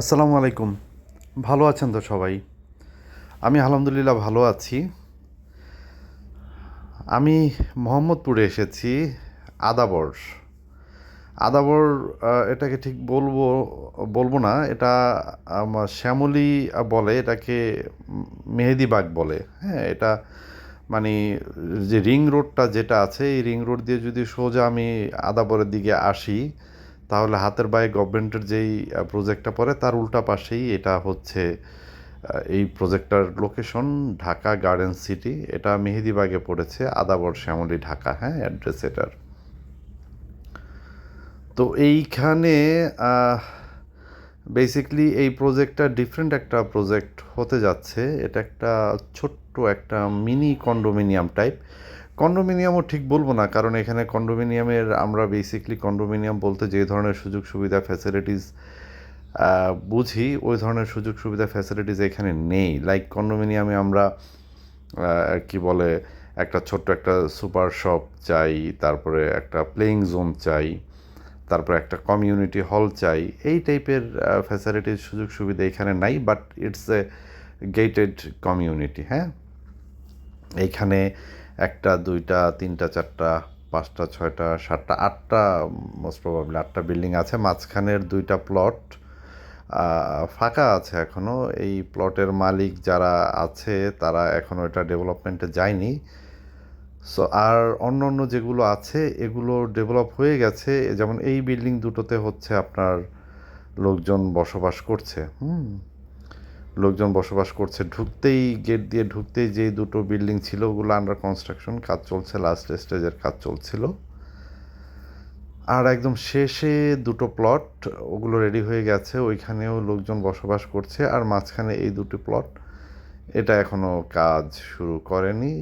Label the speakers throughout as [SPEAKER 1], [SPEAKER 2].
[SPEAKER 1] আসসালামু আলাইকুম। ভালো আছেন তো সবাই? আমি আলহামদুলিল্লাহ ভালো আছি। আমি মোহাম্মদপুরে এসেছি আদাবর। আদাবর এটাকে ঠিক বলব বলব না, এটা শ্যামলী বলে, এটাকে মেহেদিবাগ বলে। হ্যাঁ এটা মানে যে রিং রোডটা যেটা আছে, এই রিং রোড দিয়ে যদি সোজা আমি আদাবরের দিকে আসি তাহলে হাতের বায়ে গভর্নমেন্টের যেই প্রজেক্টটা পড়ে, তার উল্টা পাশেই এটা হচ্ছে এই প্রজেক্টটার লোকেশন ঢাকা গার্ডেন সিটি এটা মেহেদিবাগে পড়েছে, আদাবর শ্যামলী ঢাকা হ্যাঁ অ্যাড্রেস এটার। তো এইখানে বেসিকলি এই প্রজেক্টটা ডিফারেন্ট একটা প্রজেক্ট হতে যাচ্ছে। এটা একটা ছোট্ট একটা মিনি কন্ডোমিনিয়াম টাইপ কন্ডোমিনিয়ামও ঠিক বলব না, কারণ এখানে কন্ডোমিনিয়ামের আমরা বেসিকলি কন্ডোমিনিয়াম বলতে যে ধরনের সুযোগ সুবিধা ফ্যাসিলিটিস বুঝি, ওই ধরনের সুযোগ সুবিধা ফ্যাসিলিটিস এখানে নেই। লাইক কন্ডোমিনিয়ামে আমরা কি বলে, একটা ছোট্ট একটা সুপার শপ চাই, তারপরে একটা প্লেয়িং জোন চাই, তারপরে একটা কমিউনিটি হল চাই, এই টাইপের ফ্যাসিলিটির সুযোগ সুবিধা এখানে নাই but it's a gated community হ্যাঁ? এইখানে একটা, দুইটা, তিনটা, চারটা, পাঁচটা, ছয়টা, সাতটা, আটটা মোস্ট প্রবাবলি আটটা বিল্ডিং আছে। মাঝখানের দুইটা প্লট ফাঁকা আছে এখনও এই প্লটের মালিক যারা আছে, তারা এখনও এটা ডেভেলপমেন্টে যায়নি। সো আর অন্য অন্য যেগুলো আছে, এগুলো ডেভেলপ হয়ে গেছে। যেমন এই বিল্ডিং দুটোতে হচ্ছে আপনার লোকজন বসবাস করছে। হুম। লোকজন বসবাস করছে। ঢুকতেই গেট দিয়ে ঢুকতেই যে দুটো বিল্ডিং ছিল, ওগুলো আন্ডার কনস্ট্রাকশন কাজ চলছে লাস্ট স্টেজের কাজ চলছিল। আর একদম শেষে দুটো প্লট ওগুলো রেডি হয়ে গেছে, ওইখানেও লোকজন বসবাস করছে, আর মাঝখানে এই দুটো প্লট এটা এখনও কাজ শুরু করেনি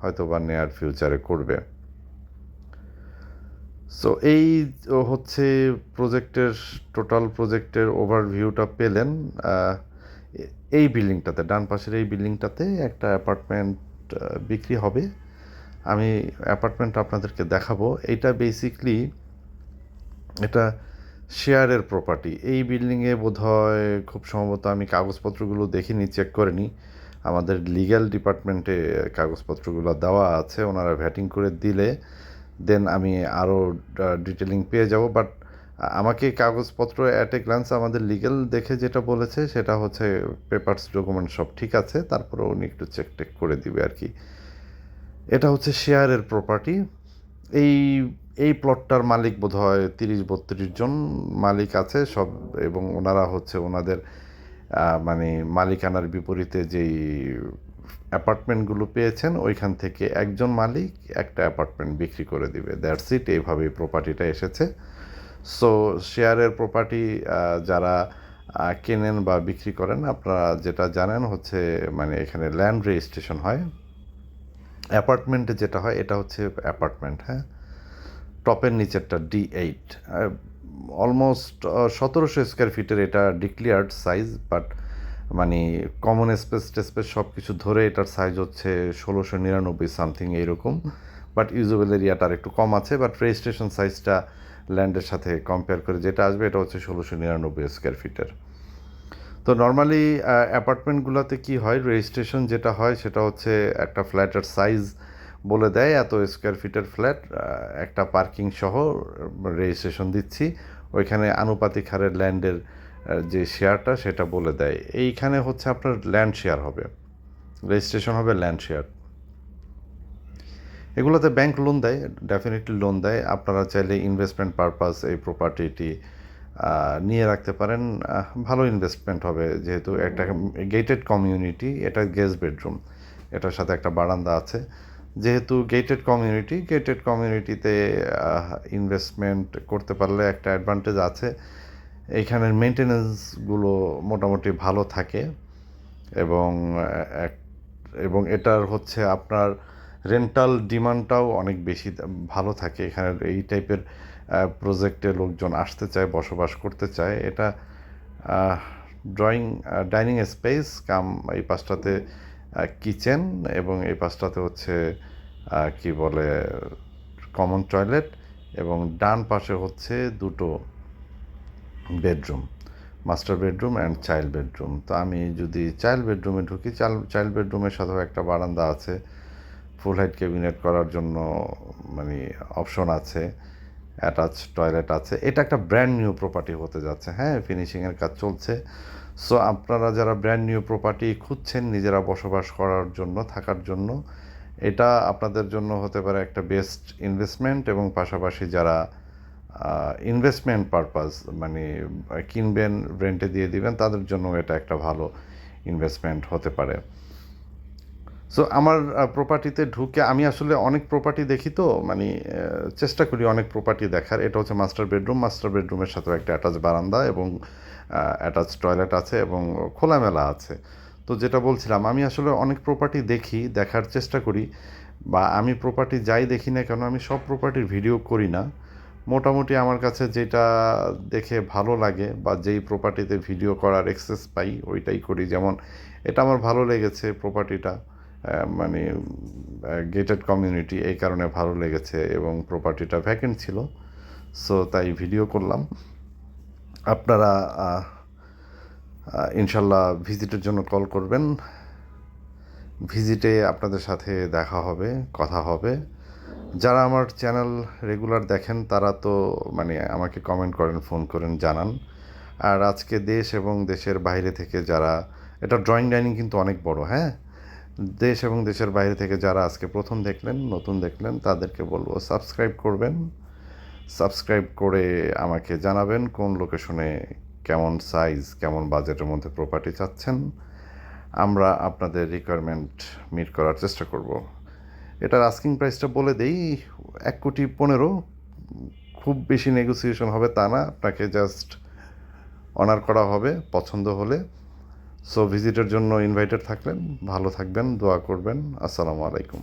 [SPEAKER 1] হয়তো বা নেয়ার ফিউচারে করবে। সো এই হচ্ছে প্রজেক্টের টোটাল প্রজেক্টের ওভারভিউটা পেলেন এই বিল্ডিংটাতে, ডান পাশের এই বিল্ডিংটাতে একটা অ্যাপার্টমেন্ট বিক্রি হবে। আমি অ্যাপার্টমেন্ট আপনাদেরকে দেখাবো। এটা বেসিকলি এটা শেয়ারের প্রপার্টি এই বিল্ডিংয়ে বোধ হয় খুব সম্ভবত আমি কাগজপত্রগুলো দেখিনি চেক করিনি আমাদের লিগ্যাল ডিপার্টমেন্টে কাগজপত্রগুলো দেওয়া আছে, ওনারা ভ্যাটিং করে দিলে দেন আমি আরও ডিটেলিং পেয়ে যাব। বাট আমাকে কাগজপত্র অ্যাট এ গ্লান্স আমাদের লিগ্যাল দেখে যেটা বলেছে, সেটা হচ্ছে পেপারস ডকুমেন্ট সব ঠিক আছে তারপরে উনি একটু চেক টেক করে দিবে আর কি। এটা হচ্ছে শেয়ারের প্রপার্টি এই এই প্লটটার মালিক বোধ হয় তিরিশ বত্রিশ জন মালিক আছে সব, এবং ওনারা হচ্ছে ওনাদের মানে মালিকানার বিপরীতে যেই অ্যাপার্টমেন্টগুলো পেয়েছেন, ওইখান থেকে একজন মালিক একটা অ্যাপার্টমেন্ট বিক্রি করে দিবে। দ্যাটস ইট এইভাবেই প্রপার্টিটা এসেছে। সো শেয়ারের প্রপার্টি যারা কেনেন বা বিক্রি করেন, আপনারা যেটা জানেন হচ্ছে মানে এখানে ল্যান্ড রেজিস্ট্রেশন হয়। অ্যাপার্টমেন্টে যেটা হয়, এটা হচ্ছে অ্যাপার্টমেন্ট হ্যাঁ? টপের নিচেরটা ডি এইট অলমোস্ট সতেরোশো স্কোয়ার ফিটের এটা ডিক্লিয়ার্ড সাইজ বাট মানে কমন স্পেস টেস্পেস সব কিছু ধরে এটার সাইজ হচ্ছে ষোলোশো নিরানব্বই সামথিং এইরকম। বাট ইউজেবল এরিয়াটার একটু কম আছে বাট রেজিস্ট্রেশন সাইজটা ল্যান্ডের সাথে কম্পেয়ার করে যেটা আসবে, এটা হচ্ছে ষোলোশো নিরানব্বই স্কোয়ার ফিটের তো নর্মালি অ্যাপার্টমেন্টগুলোতে কি হয়? রেজিস্ট্রেশন যেটা হয়, সেটা হচ্ছে একটা ফ্ল্যাটের সাইজ বলে দেয়, এত স্কোয়ার ফিটের ফ্ল্যাট একটা পার্কিং সহ রেজিস্ট্রেশন দিচ্ছি। ওইখানে আনুপাতিক হারের ল্যান্ডের যে শেয়ারটা সেটা বলে দেয়। এইখানে হচ্ছে আপনার ল্যান্ড শেয়ার হবে। রেজিস্ট্রেশন হবে ল্যান্ড শেয়ার এগুলোতে ব্যাংক লোন দেয় ডেফিনেটলি লোন দেয়। আপনারা চাইলে ইনভেস্টমেন্ট পারপাস এই প্রপার্টিটি নিয়ে রাখতে পারেন। ভালো ইনভেস্টমেন্ট হবে যেহেতু একটা গেটেড কমিউনিটি এটা গেস্ট বেডরুম এটার সাথে একটা বারান্দা আছে। যেহেতু গেটেড কমিউনিটি গেটেড কমিউনিটিতে ইনভেস্টমেন্ট করতে পারলে একটা অ্যাডভান্টেজ আছে। এইখানের মেনটেনেন্সগুলো মোটামুটি ভালো থাকে এবং এবং এটার হচ্ছে আপনার রেন্টাল ডিমান্ডটাও অনেক বেশি ভালো থাকে। এখানে এই টাইপের প্রজেক্টে লোকজন আসতে চায়, বসবাস করতে চায়। এটা ড্রয়িং ডাইনিং স্পেস কাম, এই পাশটাতে কিচেন এবং এই পাশটাতে হচ্ছে কি বলে কমন টয়লেট এবং ডান পাশে হচ্ছে দুটো bedroom master bedroom and child bedroom তো আমি যদি চাইল্ড বেডরুমে ঢুকি চাইল্ড বেডরুমের সাথেও একটা বারান্দা আছে। ফুল হাইট ক্যাবিনেট করার জন্য মানে অপশন আছে, অ্যাটাচ টয়লেট আছে। এটা একটা ব্র্যান্ড নিউ প্রপার্টি হতে যাচ্ছে। হ্যাঁ ফিনিশিংয়ের কাজ চলছে। সো, আপনারা যারা ব্র্যান্ড নিউ প্রপার্টি খুঁজছেন, নিজেরা বসবাস করার জন্য, থাকার জন্য, এটা আপনাদের জন্য হতে পারে একটা বেস্ট ইনভেস্টমেন্ট এবং পাশাপাশি যারা ইনভেস্টমেন্ট পারপাস মানে কিনবেন, রেন্টে দিয়ে দিবেন, তাদের জন্য এটা একটা ভালো ইনভেস্টমেন্ট হতে পারে। সো আমার প্রপার্টিতে ঢুকে আমি আসলে অনেক প্রপার্টি দেখি তো মানে চেষ্টা করি অনেক প্রপার্টি দেখার। এটা হচ্ছে মাস্টার বেডরুম মাস্টার বেডরুমের সাথেও একটা অ্যাটাচ বারান্দা এবং অ্যাটাচ টয়লেট আছে এবং খোলামেলা আছে। তো যেটা বলছিলাম, আমি আসলে অনেক প্রপার্টি দেখি, দেখার চেষ্টা করি বা আমি প্রপার্টি যাই দেখি না কেন, আমি সব প্রপার্টির ভিডিও করি না। মোটামুটি আমার কাছে যেটা দেখে ভালো লাগে বা যেই প্রপার্টিতে ভিডিও করার এক্সেস পাই, ওইটাই করি। যেমন, এটা আমার ভালো লেগেছে প্রপার্টিটা মানে গেটেড কমিউনিটি এই কারণে ভালো লেগেছে এবং প্রপার্টিটা ভ্যাকেন্ট ছিল। সো তাই ভিডিও করলাম। আপনারা ইনশাল্লাহ ভিজিটের জন্য কল করবেন। ভিজিটে আপনাদের সাথে দেখা হবে, কথা হবে। যারা আমার চ্যানেল রেগুলার দেখেন, তারা তো মানে আমাকে কমেন্ট করেন ফোন করেন, জানান। আর আজকে দেশ এবং দেশের বাইরে থেকে যারা, এটা ড্রয়িং ডাইনিং কিন্তু অনেক বড় হ্যাঁ? দেশ এবং দেশের বাইরে থেকে যারা আজকে প্রথম দেখলেন, নতুন দেখলেন, তাদেরকে বলব সাবস্ক্রাইব করবেন। সাবস্ক্রাইব করে আমাকে জানাবেন কোন লোকেশনে কেমন সাইজ কেমন বাজেটের মধ্যে প্রপার্টি চাচ্ছেন। আমরা আপনাদের রিকোয়ারমেন্ট মিট করার চেষ্টা করব। এটার আস্কিং প্রাইসটা বলে দেই, এক কোটি পনেরো। খুব বেশি নেগোসিয়েশন হবে তা না, আপনাকে জাস্ট অনার করা হবে পছন্দ হলে। সো ভিজিটের জন্য ইনভাইটেড থাকলেন ভালো থাকবেন দোয়া করবেন আসসালামু আলাইকুম